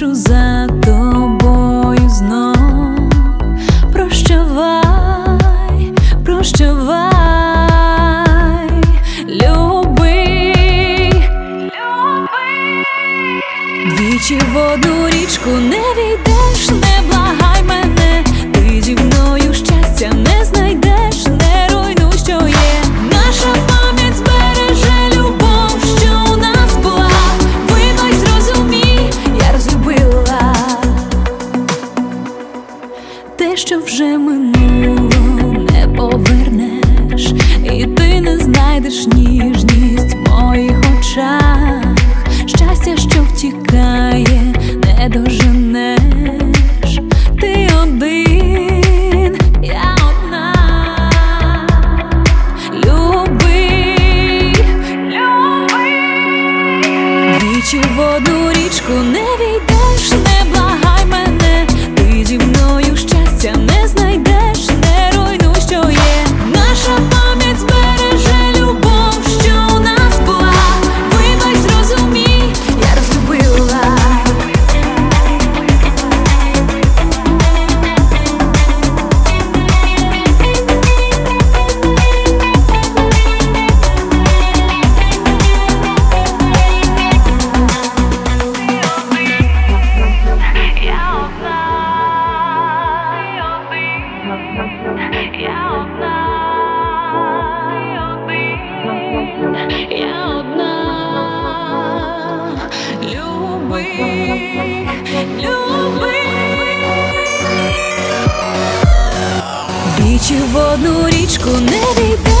спішу за тобою знов. Прощавай, прощавай, люби, Двічі в одну річку не війдеш, не благай мене, ти зі мною вже минуло, не повернеш, і ти не знайдеш ніжність в моїх очах. Щастя, що втікає, не доженеш. Ти один, я одна. Люби, люби. Двічі в одну річку не війдеш, не благай мене, ти зі мною щастя Двічі в одну річку не війдеш, не